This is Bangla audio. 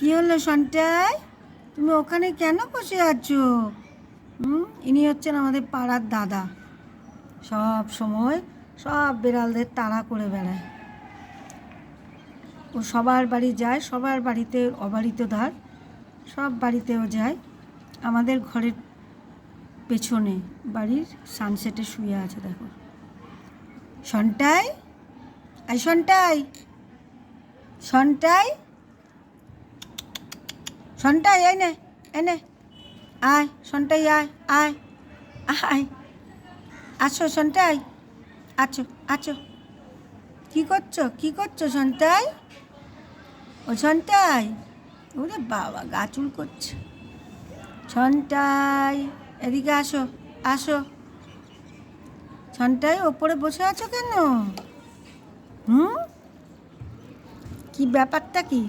কি হলো সন্টাই তুমি ওখানে কেন বসে আছো? হুম? ইনি হচ্ছেন আমাদের পাড়ার দাদা। সব সময় সব বিড়ালদের তাড়া করে বেড়ায়। ও সবার বাড়ি যায়, সবার বাড়িতে অবারিত ধার, সব বাড়িতেও যায়। আমাদের ঘরের পেছনে বাড়ির সানসেটে শুয়ে আছে, দেখো। সন্টাই আই সন্টাই সন্টাই সন্টাই, এই নে এনে আয়, সন্টাই, আয় আয় আয়। আছো সন্টাই? আছো আছো। কি করছ? কি করছ সন্টাই? ও সন্টাই। ওরে বাবা গাচুল করছে। সন্টাই, এদিকে আসো আসো। সন্টাই, ওপরে বসে আছো কেন? হুম? কি ব্যাপারটা কি?